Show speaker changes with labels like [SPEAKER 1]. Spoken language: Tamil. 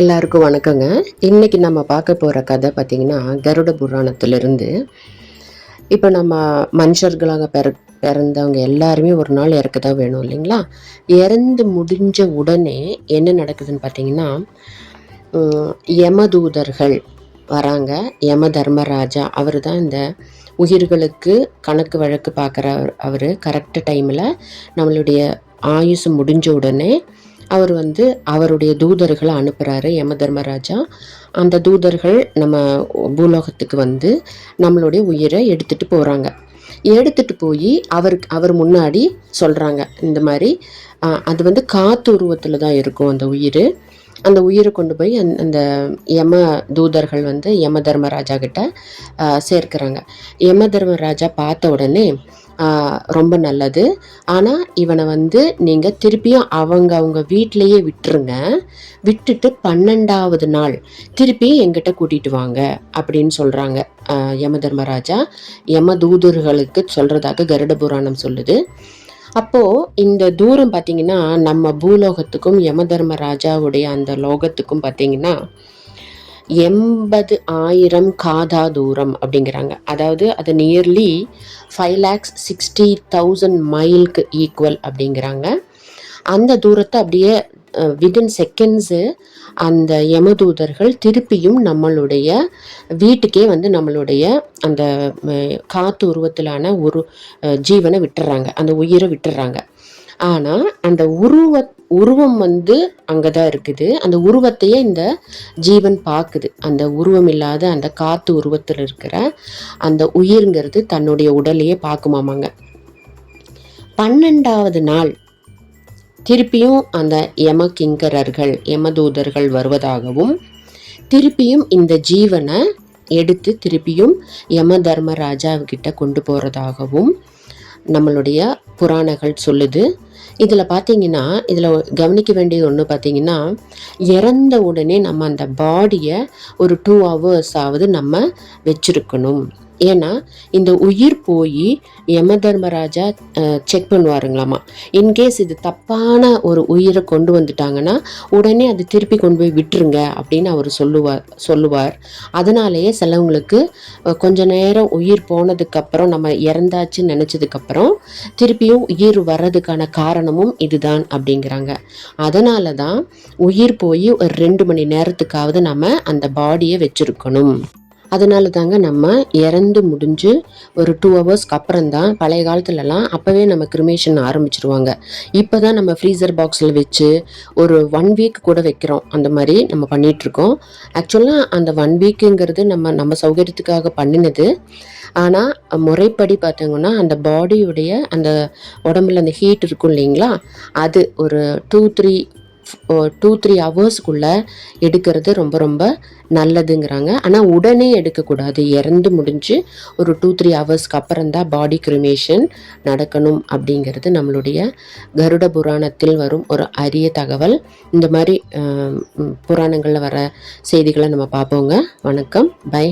[SPEAKER 1] எல்லாருக்கும் வணக்கங்க. இன்னைக்கு நம்ம பார்க்க போகிற கதை பார்த்திங்கன்னா கருட புராணத்திலிருந்து. இப்போ நம்ம மனுஷர்களாக பிற பிறந்தவங்க எல்லாருமே ஒரு நாள் இறக்க தான் வேணும் இல்லைங்களா? இறந்து முடிஞ்ச உடனே என்ன நடக்குதுன்னு பார்த்தீங்கன்னா யமதூதர்கள் வராங்க. யம தர்மராஜா அவர் தான் இந்த உயிர்களுக்கு கணக்கு வழக்கு பார்க்குற அவர் கரெக்ட் டைமில் நம்மளுடைய ஆயுசு முடிஞ்ச உடனே அவர் வந்து அவருடைய தூதர்களை அனுப்புகிறாரு யம தர்மராஜா அந்த தூதர்கள் நம்ம பூலோகத்துக்கு வந்து நம்மளுடைய உயிரை எடுத்துகிட்டு போகிறாங்க எடுத்துகிட்டு போய் அவருக்கு அவர் முன்னாடி சொல்கிறாங்க இந்த மாதிரி அது வந்து காத்து உருவத்தில் தான் இருக்கும் அந்த உயிர். அந்த உயிரை கொண்டு போய் அந்த அந்த யம தூதர்கள் வந்து யம தர்மராஜா கிட்ட சேர்க்கிறாங்க. யம தர்மராஜா பார்த்த உடனே ரொம்ப நல்லது. ஆனால் இவனை வந்து நீங்கள் திருப்பியும் அவங்க அவங்க வீட்டிலையே விட்டுருங்க. விட்டுட்டு பன்னெண்டாவது நாள் திருப்பியும் எங்கிட்ட கூட்டிகிட்டு வாங்க அப்படின்னு சொல்கிறாங்க யம தர்மராஜா யம தூதர்களுக்கு சொல்கிறதாக கருட புராணம் சொல்லுது. அப்போது இந்த தூரம் பார்த்தீங்கன்னா நம்ம பூலோகத்துக்கும் யம தர்மராஜாவுடைய அந்த லோகத்துக்கும் பார்த்தீங்கன்னா எண்பது ஆயிரம் காதா தூரம் அப்படிங்கிறாங்க. அதாவது அது nearly five lakhs sixty thousand மைலுக்கு ஈக்குவல் அப்படிங்கிறாங்க. அந்த தூரத்தை அப்படியே விதின் செகண்ட்ஸு அந்த யமதூதர்கள் திருப்பியும் நம்மளுடைய வீட்டுக்கே வந்து நம்மளுடைய அந்த காத்து உருவத்திலான ஒரு ஜீவனை விட்டுறாங்க. அந்த உயிரை விட்டுறாங்க. ஆனால் அந்த உருவ உருவம் வந்து அங்கே தான் இருக்குது. அந்த உருவத்தையே இந்த ஜீவன் பார்க்குது. அந்த உருவம் இல்லாத அந்த காற்று உருவத்தில் இருக்கிற அந்த உயிர்ங்கிறது தன்னுடைய உடலையே பார்க்குமாமாங்க. பன்னெண்டாவது நாள் திருப்பியும் அந்த யம கிங்கரர்கள் யமதூதர்கள் வருவதாகவும் திருப்பியும் இந்த ஜீவனை எடுத்து திருப்பியும் யம தர்மராஜாவுக்கிட்ட கொண்டு போகிறதாகவும் நம்மளுடைய புராணங்கள் சொல்லுது. இதில் பார்த்தீங்கன்னா இதில் கவனிக்க வேண்டியது ஒன்று பார்த்தீங்கன்னா இறந்த உடனே நம்ம அந்த பாடியை ஒரு டூ ஹவர்ஸ் ஆவது நம்ம வச்சிருக்கணும். ஏன்னா இந்த உயிர் போய் யம தர்மராஜா செக் பண்ணுவாருங்களாமா. இன்கேஸ் இது தப்பான ஒரு உயிரை கொண்டு வந்துட்டாங்கன்னா உடனே அது திருப்பி கொண்டு போய் விட்டுருங்க அப்படின்னு அவர் சொல்லுவார் சொல்லுவார். அதனாலேயே சிலவங்களுக்கு கொஞ்ச நேரம் உயிர் போனதுக்கப்புறம் நம்ம இறந்தாச்சுன்னு நினச்சதுக்கப்புறம் திருப்பியும் உயிர் வர்றதுக்கான காரணமும் இதுதான் அப்படிங்கிறாங்க. அதனால தான் உயிர் போய் ஒரு ரெண்டு மணி நேரத்துக்காவது நம்ம அந்த பாடியை வச்சுருக்கணும். அதனால தாங்க நம்ம இறந்து முடிஞ்சு ஒரு டூ ஹவர்ஸ்க்கு அப்புறம் தான் பழைய காலத்துலலாம் அப்போவே நம்ம கிரிமேஷன் ஆரம்பிச்சிருவாங்க. இப்போ தான் நம்ம ஃப்ரீசர் பாக்ஸில் வச்சு ஒரு ஒன் வீக் கூட வைக்கிறோம். அந்த மாதிரி நம்ம பண்ணிகிட்ருக்கோம் ஆக்சுவலாக அந்த ஒன் வீக்குங்கிறது நம்ம நம்ம சௌகரியத்துக்காக பண்ணினது. ஆனால் முறைப்படி பார்த்தீங்கன்னா அந்த பாடியுடைய அந்த உடம்புல அந்த ஹீட் இருக்கும் இல்லைங்களா? அது ஒரு டூ த்ரீ டூ த்ரீ ஹவர்ஸ்க்குள்ளே எடுக்கிறது ரொம்ப ரொம்ப நல்லதுங்கிறாங்க. ஆனால் உடனே எடுக்கக்கூடாது. இறந்து முடிஞ்சு ஒரு டூ த்ரீ ஹவர்ஸ்க்கு அப்புறம் தான் பாடி கிரிமேஷன் நடக்கணும் அப்படிங்கிறது நம்மளுடைய கருட புராணத்தில் வரும் ஒரு அரிய தகவல். இந்த மாதிரி புராணங்களில் வர செய்திகளை நம்ம பார்ப்போங்க. வணக்கம். பை